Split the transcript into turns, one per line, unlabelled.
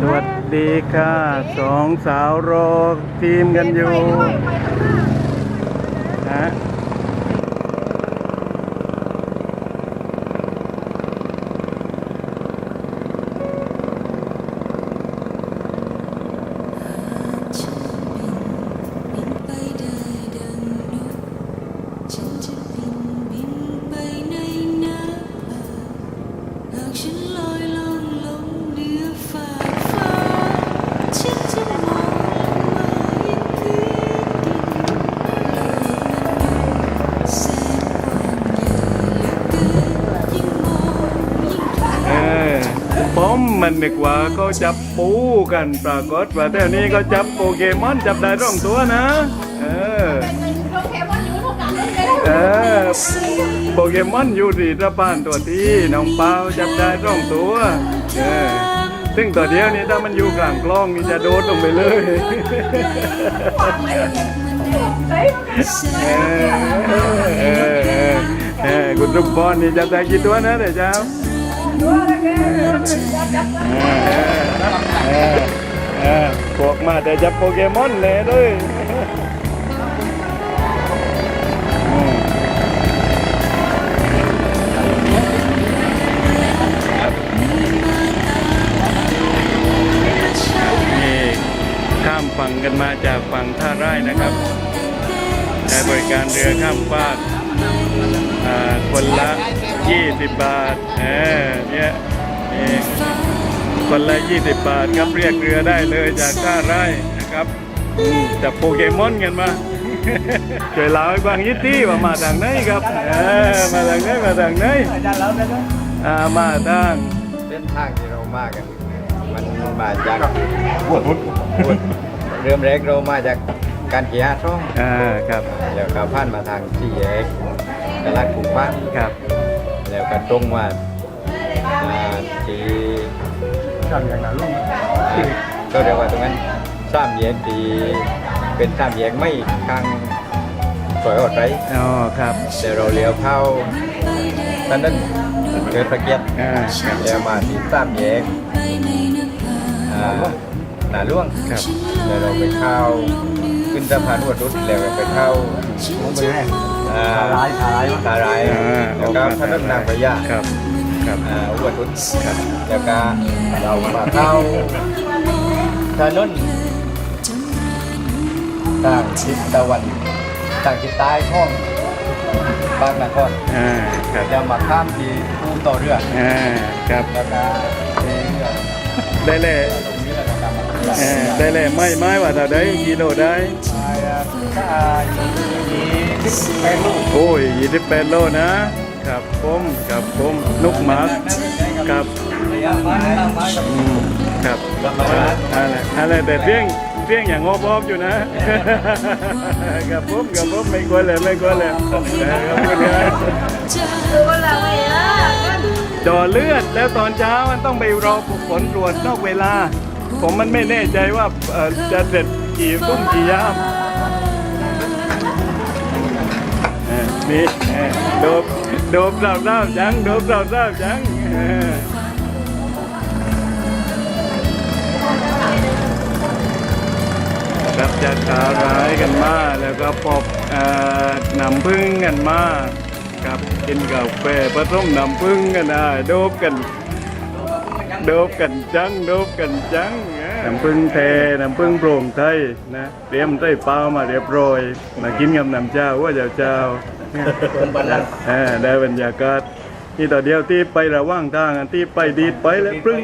สวัสดีค่ะสองสาวรอทีมกันอยู่ มมันนึกว่าเขาจับปูกันปรากฏว่าแถวนี้เขาจับโปเกมอนจับได้ร่องตัวนะ เออเออโปเกมอนอยู่ที่ระบานตัวที่น้องเปาจับได้ร่องตัวเออซึ่งตัวเดียวนี้ถ้ามันอยู่กลางกล้องนี่จะโดดลงไปเลยเออเออเออเออคุณรุ่งพรนี่จับได้กี่ตัวนะเดี๋ยวเจ้า เออพวกมาแต่จับโปเกมอนเลยด้วยนี่ข้ามฝั่งกันมาจากฝั่งท่าไร่นะครับใช้บริการเรือข้ามฟากอ่าคนละ 20 บาทเออเนี่ยนี่คนละ 20 บาทครับเรียกเรือได้เลยจากท่าไร่นะครับอืมจับโปเกมอนกันมาช่วยเล่าให้ฟังยิดที่ว่ามาทางไหนครับเออมาทางไหนมาทางไหนอ่ามาทาง
เส้นทางที่เรามากันมันมาจากเริ่มแรกเรามาจากการเกียร์ช่อง
อ่าครับ
แล้วก็ผ่านมาทางสี่แยกตลาดกรุงบ้าน
ครับ
แล้วก็ตรงมาอ่าที่อ่าก็เรียกว่าตรงนั้นสามแยกที่เป็นสามแยกไม่ข้างซอยออดไร
อ๋อครับ
แต่เราเลี้ยวเข้าถนนเกิดประเกียรติ
อ่าครับ
แล้วมาที่สามแยกอ่า หนาล่วง
ครับ
แล้วเราไปเข้าขึ้นสะพานหัวรุดแล้วไปเข้าอ่า
ตาร้ายตาร้าย
ตาร้าย
อ่า
แล้วก็ถนนนางพญา
ครับครับ
อ่าหัวรุดครับแล้วก็เรามาเข้าถนนทางทิศตะวันทางทิศใต้ของบางนคร
อ่าครับ
จะมาข้ามที่ภูต่อเรือ
อ่าครับ
แล้วก็เรือ
ได้เลย
เรือ
เออได้เลยไม่ไม่ว่าเราได้กิโลได้
เป็นลูก
โอ้ยยี่สิบแปดโลนะครับผมครับผมนุกหมาครับ
ระยะไม้ไม้กับ
อืมครับ
กับมาแล้ว
อะไรอะไรแต่เพียงเพียงอย่างงอบอบอยู่นะกับผมกับผมไม่กลัวเลยไม่กลัวเลยเออขอบคุณครับจอเลือดแล้วตอนเช้ามันต้องไปรอผลตรวจนอกเวลา ผมมันไม่แน่ใจว่าจะเสร็จกี่ตุ้มกี่ยามนี่โดบโดบเราเล่าจังโดบเราเล่าจังเออรับจากขาร้ายกันมาแล้วก็ปอบเอ่อนำพึ่งกันมาครับกินกาแฟผสมน้ำพึ่งกันได้โดบกัน โดบกันจังโดบกันจังเอ้ยน้ำพึ่งเทน้ำพึ่งโปร่งไทยนะเตรียมไส้เปล่ามาเรียบร้อยมากินกับน้ำเจ้าว่าเจ้าเจ้าเออได้บรรยากาศที่ต่อเดียวที่ไประหว่างทางอันที่ไปดีดไปแล้วปรึ้ง